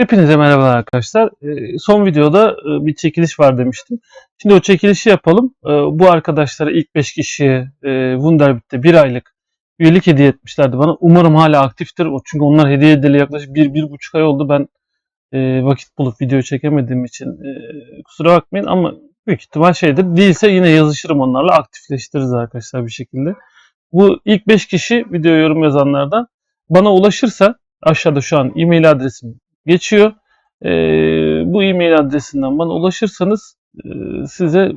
Hepinize merhaba arkadaşlar. Ee, Son videoda e, bir çekiliş var demiştim. Şimdi o çekilişi yapalım. Ee, Bu arkadaşlara ilk 5 kişiye e, Wunderbit'te 1 aylık üyelik hediye etmişlerdi bana. Umarım hala aktiftir. Çünkü onlar hediye edildi yaklaşık 1-1,5 ay oldu. Ben e, vakit bulup video çekemediğim için kusura bakmayın ama büyük ihtimal şeydir. Değilse yine yazışırım onlarla. Aktifleştiririz arkadaşlar bir şekilde. Bu ilk 5 kişi video yorum yazanlardan bana ulaşırsa aşağıda şu an e-mail adresim geçiyor. Ee, bu e-mail adresinden bana ulaşırsanız e, size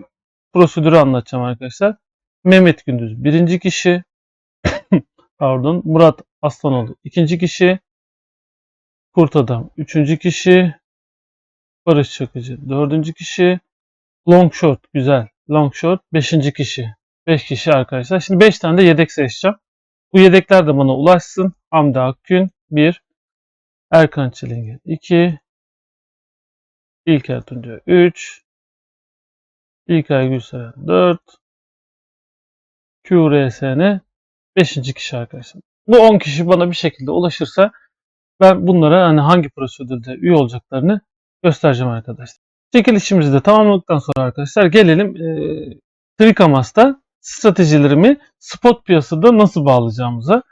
prosedürü anlatacağım arkadaşlar. Mehmet Gündüz birinci kişi, pardon Murat Aslanoğlu ikinci kişi, Kurt Adam üçüncü kişi, Barış Çakıcı dördüncü kişi, Long Short güzel, Long Short beşinci kişi. Beş kişi arkadaşlar. Şimdi beş tane de yedek seçeceğim. Bu yedekler de bana ulaşsın. Hamdi Akgün 1, Erkan Çilingir 2, İlker Tunca 3, İlkay Gülseren 4, QRSN 5. kişi arkadaşlar. Bu 10 kişi bana bir şekilde ulaşırsa ben bunlara hani hangi prosedürde üye olacaklarını göstereceğim arkadaşlar. Çekilişimizi de tamamladıktan sonra arkadaşlar gelelim e, Trikamas'ta stratejilerimi spot piyasada nasıl bağlayacağımıza.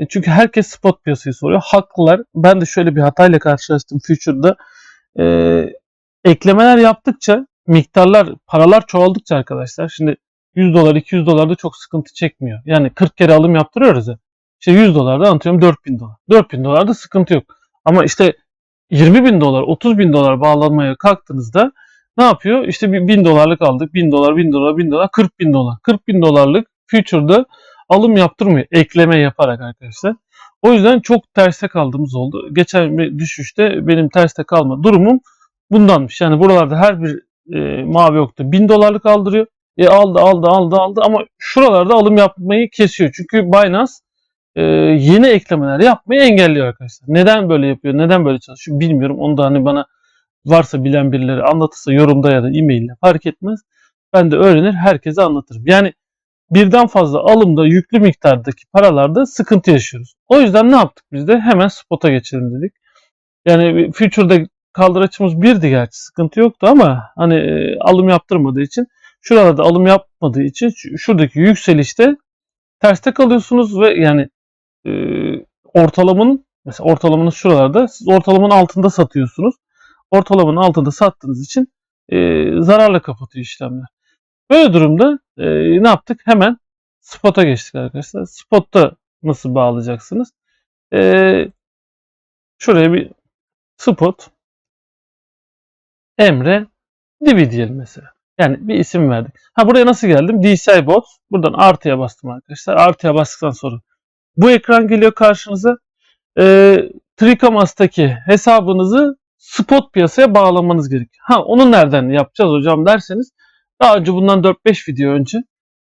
E, çünkü herkes spot piyasayı soruyor. Haklılar. Ben de şöyle bir hatayla karşılaştım Future'da. E, eklemeler yaptıkça miktarlar, paralar çoğaldıkça arkadaşlar. Şimdi 100 dolar, 200 dolarda çok sıkıntı çekmiyor. Yani 40 kere alım yaptırıyoruz ya. İşte 100 dolarda anlatıyorum 4000 dolar. 4000 dolarda sıkıntı yok. Ama işte 20 bin dolar, 30 bin dolar bağlanmaya kalktığınızda ne yapıyor? İşte bir 1000 dolarlık aldık. 1000 dolar, 1000 dolar, 1000 dolar, 40 bin dolar. 40 bin dolarlık future'da alım yaptırmıyor. Ekleme yaparak arkadaşlar. O yüzden çok terste kaldığımız oldu. Geçen bir düşüşte benim terste kalma durumum bundanmış. Yani buralarda her bir e, mavi yoktu. 1000 dolarlık aldırıyor. E aldı aldı aldı aldı ama şuralarda alım yapmayı kesiyor. Çünkü Binance e, yeni eklemeler yapmayı engelliyor arkadaşlar. Neden böyle yapıyor? Neden böyle çalışıyor? Bilmiyorum. Onu da hani bana varsa bilen birileri anlatırsa yorumda ya da e-mail'le fark etmez. Ben de öğrenir herkese anlatırım. Yani birden fazla alımda yüklü miktardaki paralarda sıkıntı yaşıyoruz. O yüzden ne yaptık biz de? Hemen spot'a geçelim dedik. Yani future'da kaldıraçımız birdi gerçi sıkıntı yoktu ama hani e, alım yaptırmadığı için şuralarda alım yapmadığı için şu- şuradaki yükselişte terste kalıyorsunuz ve yani e, ortalamanın mesela ortalamanız şuralarda siz ortalamanın altında satıyorsunuz. Ortalamanın altında sattığınız için e, zararla kapatıyor işlemler. Böyle durumda e, ne yaptık? Hemen spot'a geçtik arkadaşlar. Spot'ta nasıl bağlayacaksınız? E, şuraya bir spot Emre Divi diyelim mesela. Yani bir isim verdik. Ha buraya nasıl geldim? DCI bot. Buradan artıya bastım arkadaşlar. Artıya bastıktan sonra bu ekran geliyor karşınıza. Ee, Trikamas'taki hesabınızı spot piyasaya bağlamanız gerekiyor. Ha onu nereden yapacağız hocam derseniz daha önce bundan 4-5 video önce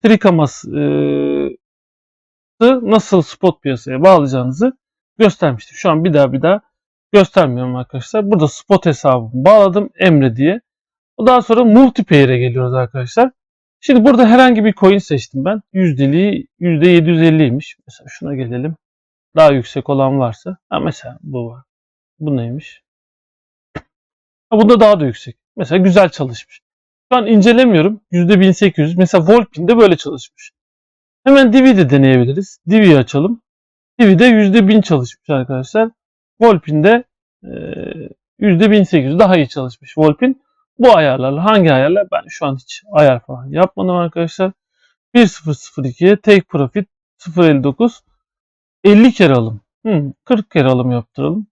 Trikamas e, nasıl spot piyasaya bağlayacağınızı göstermiştim. Şu an bir daha bir daha göstermiyorum arkadaşlar. Burada spot hesabımı bağladım Emre diye. Daha sonra multiplayer'e geliyoruz arkadaşlar. Şimdi burada herhangi bir coin seçtim ben. Yüzdeliği %750'ymiş. Mesela şuna gelelim. Daha yüksek olan varsa. Ha mesela bu var. Bu neymiş? Ha bunda daha da yüksek. Mesela güzel çalışmış. Şu an incelemiyorum. %1800. Mesela Volpin'de böyle çalışmış. Hemen Divi de deneyebiliriz. Divi'yi açalım. Divi'de %1000 çalışmış arkadaşlar. Volpin'de e, %1800 daha iyi çalışmış Volpin. Bu ayarlarla hangi ayarlar? Ben şu an hiç ayar falan yapmadım arkadaşlar. 1002'ye take profit 0.59 50 kere alım. Hmm, 40 kere alım yaptıralım.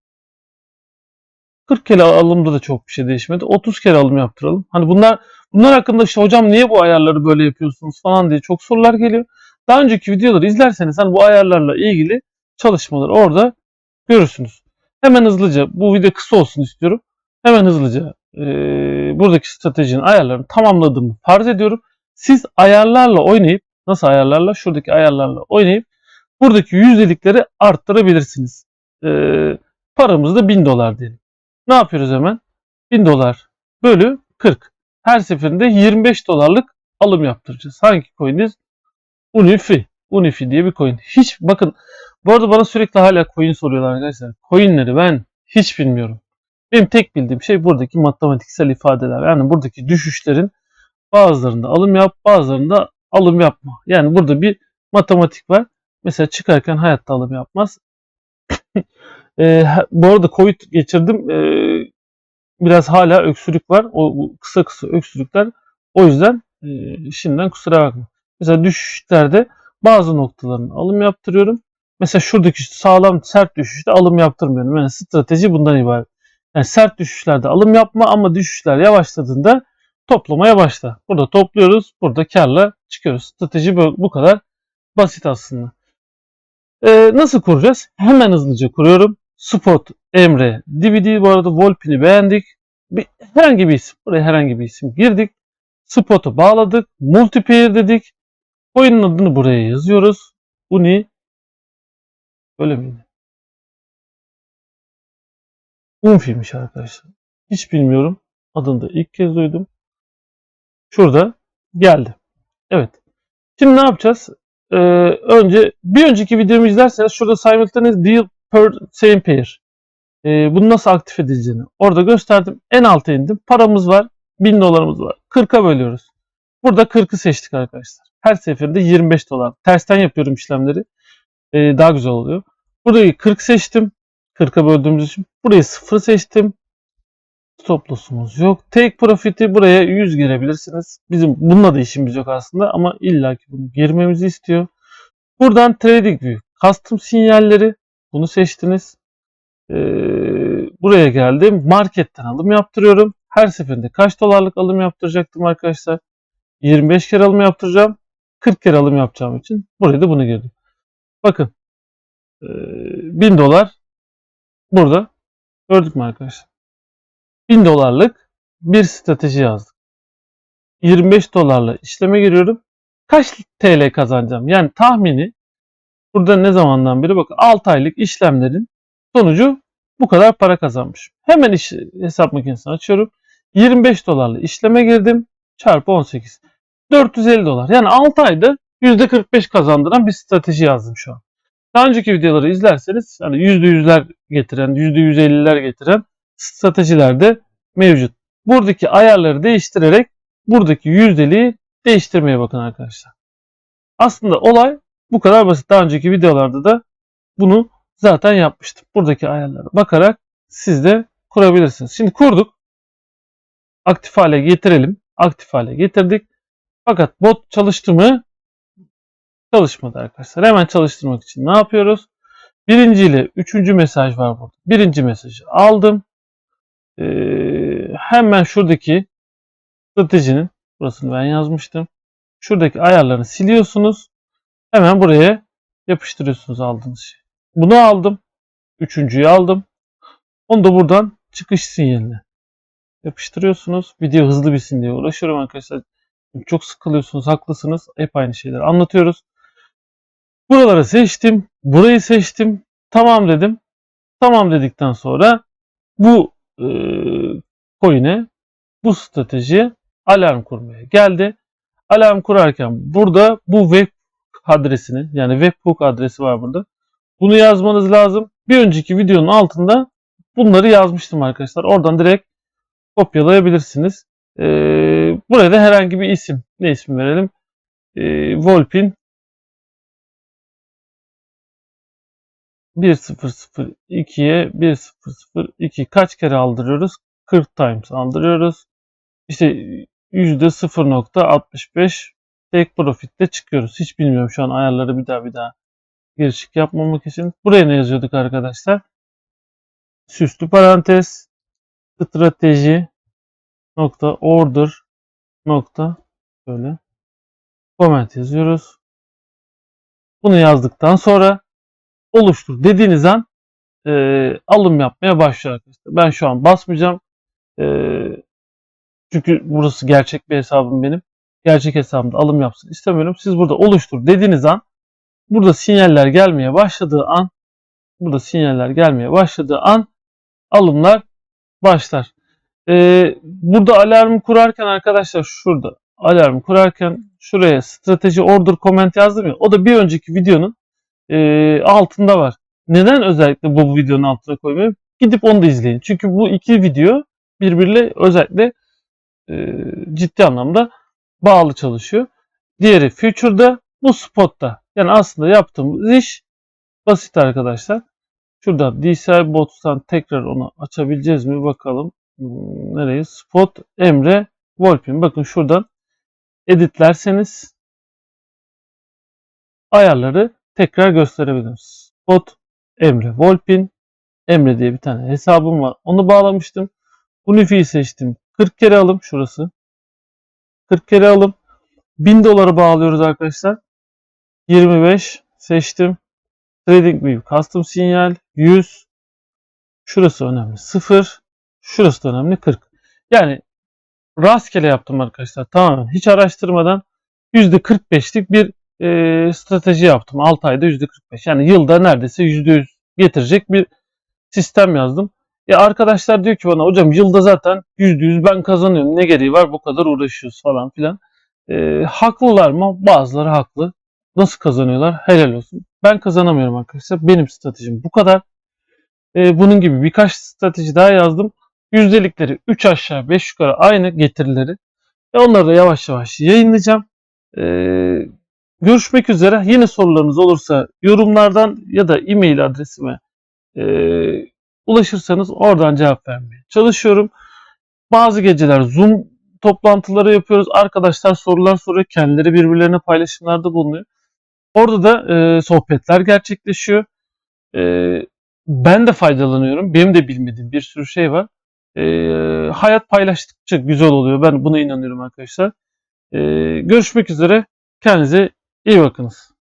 40 kere alımda da çok bir şey değişmedi. 30 kere alım yaptıralım. Hani bunlar bunlar hakkında işte hocam niye bu ayarları böyle yapıyorsunuz falan diye çok sorular geliyor. Daha önceki videoları izlerseniz hani bu ayarlarla ilgili çalışmaları orada görürsünüz. Hemen hızlıca bu video kısa olsun istiyorum. Hemen hızlıca e, buradaki stratejinin ayarlarını tamamladığımı farz ediyorum. Siz ayarlarla oynayıp nasıl ayarlarla? Şuradaki ayarlarla oynayıp buradaki yüzdelikleri arttırabilirsiniz. E, paramız da 1000 dolar diyelim. Ne yapıyoruz hemen? 1000 dolar bölü 40. Her seferinde 25 dolarlık alım yaptıracağız. Hangi coin'iz? Unifi. Unifi diye bir coin. Hiç bakın bu arada bana sürekli hala coin soruyorlar arkadaşlar. Coin'leri ben hiç bilmiyorum. Benim tek bildiğim şey buradaki matematiksel ifadeler. Yani buradaki düşüşlerin bazılarında alım yap, bazılarında alım yapma. Yani burada bir matematik var. Mesela çıkarken hayatta alım yapmaz. e, bu arada Covid geçirdim. E, biraz hala öksürük var. O kısa kısa öksürükler. O yüzden e, şimdiden kusura bakma. Mesela düşüşlerde bazı noktalarını alım yaptırıyorum. Mesela şuradaki sağlam sert düşüşte alım yaptırmıyorum. Yani strateji bundan ibaret. Yani sert düşüşlerde alım yapma ama düşüşler yavaşladığında toplamaya başla. Burada topluyoruz, burada karla çıkıyoruz. Strateji bu kadar basit aslında. Ee, nasıl kuracağız? Hemen hızlıca kuruyorum. Spot, Emre, DVD bu arada Volpin'i beğendik. Bir, herhangi bir isim. Buraya herhangi bir isim girdik. Spot'u bağladık. Multiplayer dedik. Oyunun adını buraya yazıyoruz. Uni Öyle miydi? Unfi'ymiş arkadaşlar. Hiç bilmiyorum. Adını da ilk kez duydum. Şurada geldi. Evet. Şimdi ne yapacağız? Ee, önce bir önceki videomu izlerseniz şurada simultaneous deal per same pair. Ee, bunu nasıl aktif edileceğini orada gösterdim. En alta indim. Paramız var. 1000 dolarımız var. 40'a bölüyoruz. Burada 40'ı seçtik arkadaşlar. Her seferinde 25 dolar. Tersten yapıyorum işlemleri. Ee, daha güzel oluyor. Burayı 40 seçtim. 40'a böldüğümüz için. Burayı 0 seçtim. Stop loss'umuz yok. Take profit'i buraya 100 girebilirsiniz. Bizim bununla da işimiz yok aslında ama illaki bunu girmemizi istiyor. Buradan trading view. Custom sinyalleri bunu seçtiniz. Ee, buraya geldim. Marketten alım yaptırıyorum. Her seferinde kaç dolarlık alım yaptıracaktım arkadaşlar? 25 kere alım yaptıracağım. 40 kere alım yapacağım için buraya da bunu girdim. Bakın ee, 1000 dolar burada gördük mü arkadaşlar? 1000 dolarlık bir strateji yazdık. 25 dolarla işleme giriyorum. Kaç TL kazanacağım? Yani tahmini burada ne zamandan beri bakın 6 aylık işlemlerin sonucu bu kadar para kazanmış. Hemen iş, hesap makinesini açıyorum. 25 dolarla işleme girdim. Çarpı 18. 450 dolar. Yani 6 ayda %45 kazandıran bir strateji yazdım şu an. Daha önceki videoları izlerseniz hani %100'ler getiren, %150'ler getiren stratejiler de mevcut. Buradaki ayarları değiştirerek buradaki yüzdeliği değiştirmeye bakın arkadaşlar. Aslında olay bu kadar basit. Daha önceki videolarda da bunu zaten yapmıştım. Buradaki ayarlara bakarak siz de kurabilirsiniz. Şimdi kurduk. Aktif hale getirelim. Aktif hale getirdik. Fakat bot çalıştı mı? Çalışmadı arkadaşlar. Hemen çalıştırmak için ne yapıyoruz? Birinci ile üçüncü mesaj var burada. Birinci mesajı aldım. Ee, hemen şuradaki stratejinin burasını ben yazmıştım. Şuradaki ayarlarını siliyorsunuz. Hemen buraya yapıştırıyorsunuz aldığınız şeyi. Bunu aldım. Üçüncüyü aldım. Onu da buradan çıkış sinyaline yapıştırıyorsunuz. Video hızlı bitsin diye uğraşıyorum arkadaşlar. Çok sıkılıyorsunuz, haklısınız. Hep aynı şeyleri anlatıyoruz. Buraları seçtim. Burayı seçtim. Tamam dedim. Tamam dedikten sonra bu e, coin'e bu stratejiye alarm kurmaya geldi. Alarm kurarken burada bu web adresini yani webhook adresi var burada. Bunu yazmanız lazım. Bir önceki videonun altında bunları yazmıştım arkadaşlar. Oradan direkt kopyalayabilirsiniz. Ee, buraya da herhangi bir isim. Ne isim verelim? Ee, Volpin 1002'ye 1002 kaç kere aldırıyoruz? 40 times aldırıyoruz. İşte %0.65 take profit'te çıkıyoruz. Hiç bilmiyorum şu an ayarları bir daha bir daha girişik yapmamak için. Buraya ne yazıyorduk arkadaşlar? Süslü parantez strateji nokta order nokta böyle comment yazıyoruz. Bunu yazdıktan sonra oluştur dediğiniz an e, alım yapmaya başlıyor arkadaşlar. Ben şu an basmayacağım. E, çünkü burası gerçek bir hesabım benim. Gerçek hesabımda alım yapsın istemiyorum. Siz burada oluştur dediğiniz an burada sinyaller gelmeye başladığı an burada sinyaller gelmeye başladığı an alımlar başlar. Ee, burada alarm kurarken arkadaşlar şurada alarm kurarken şuraya strateji order comment yazdım ya o da bir önceki videonun e, altında var. Neden özellikle bu videonun altına koymayayım? gidip onu da izleyin. Çünkü bu iki video birbiriyle özellikle e, ciddi anlamda bağlı çalışıyor. Diğeri Future'da, bu Spot'ta. Yani aslında yaptığımız iş basit arkadaşlar. Şurada DCI Bots'tan tekrar onu açabileceğiz mi bakalım. Hmm, Nereye? Spot Emre Volpin. Bakın şuradan editlerseniz ayarları tekrar gösterebilirim. Spot Emre Volpin. Emre diye bir tane hesabım var. Onu bağlamıştım. Unifi'yi seçtim. 40 kere alım şurası. 40 kere alım. 1000 doları bağlıyoruz arkadaşlar. 25 seçtim. TradingView Custom Sinyal 100. Şurası önemli 0. Şurası da önemli 40. Yani rastgele yaptım arkadaşlar. Tamamen hiç araştırmadan %45'lik bir e, strateji yaptım. 6 ayda %45. Yani yılda neredeyse %100 getirecek bir sistem yazdım. E arkadaşlar diyor ki bana hocam yılda zaten %100 ben kazanıyorum. Ne gereği var bu kadar uğraşıyoruz falan filan. E, haklılar mı? Bazıları haklı. Nasıl kazanıyorlar? Helal olsun. Ben kazanamıyorum arkadaşlar. Benim stratejim bu kadar. E, bunun gibi birkaç strateji daha yazdım. Yüzdelikleri 3 aşağı 5 yukarı aynı getirileri. Ve onları da yavaş yavaş yayınlayacağım. E, görüşmek üzere. Yine sorularınız olursa yorumlardan ya da e-mail adresime e, ulaşırsanız oradan cevap vermeye çalışıyorum. Bazı geceler Zoom toplantıları yapıyoruz. Arkadaşlar sorular soruyor. Kendileri birbirlerine paylaşımlarda bulunuyor. Orada da e, sohbetler gerçekleşiyor. E, ben de faydalanıyorum. Benim de bilmediğim bir sürü şey var. E, hayat paylaştıkça güzel oluyor. Ben buna inanıyorum arkadaşlar. E, görüşmek üzere. Kendinize iyi bakınız.